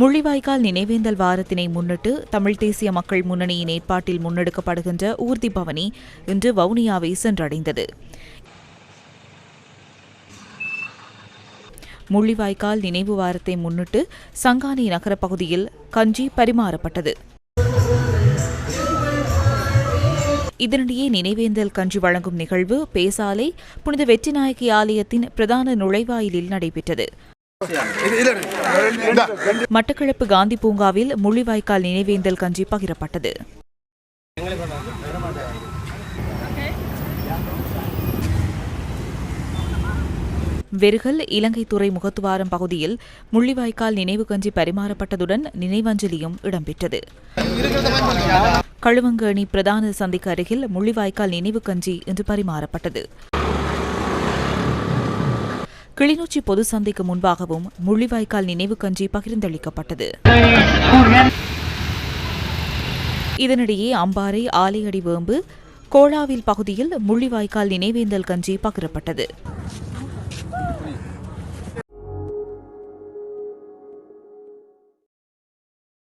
முள்ளிவாய்க்கால் நினைவேந்தல் வாரத்தினை முன்னிட்டு தமிழ் தேசிய மக்கள் முன்னணியின் ஏற்பாட்டில் முன்னெடுக்கப்படுகின்ற ஊர்தி பவனி இன்று வவுனியாவை சென்றடைந்தது. முள்ளிவாய்க்கால் நினைவு வாரத்தை முன்னிட்டு சங்கானி நகர பகுதியில் கஞ்சி பரிமாறப்பட்டது. இதனிடையே நினைவேந்தல் கஞ்சி வழங்கும் நிகழ்வு பேசாலை புனித வெற்றிநாயகி ஆலயத்தின் பிரதான நுழைவாயிலில் நடைபெற்றது. மட்டக்களப்பு காந்தி பூங்காவில் முள்ளிவாய்க்கால் நினைவேந்தல் கஞ்சி பகிரப்பட்டது. வெறுகல் இலங்கை துறை முகத்துவாரம் பகுதியில் முள்ளிவாய்க்கால் நினைவு கஞ்சி பரிமாறப்பட்டதுடன் நினைவஞ்சலியும் இடம்பெற்றது. களுவங்கேணி பிரதான சந்திக்கு அருகில் முள்ளிவாய்க்கால் நினைவு கஞ்சி இன்று பரிமாறப்பட்டது. கிளிநொச்சி பொது சந்தைக்கு முன்பாகவும் முள்ளிவாய்க்கால் நினைவு கஞ்சி பகிர்ந்தளிக்கப்பட்டது. இதனிடையே அம்பாறை ஆலையடி வேம்பு கோளாவில் பகுதியில் முள்ளிவாய்க்கால் நினைவேந்தல் கஞ்சி பகிரப்பட்டது.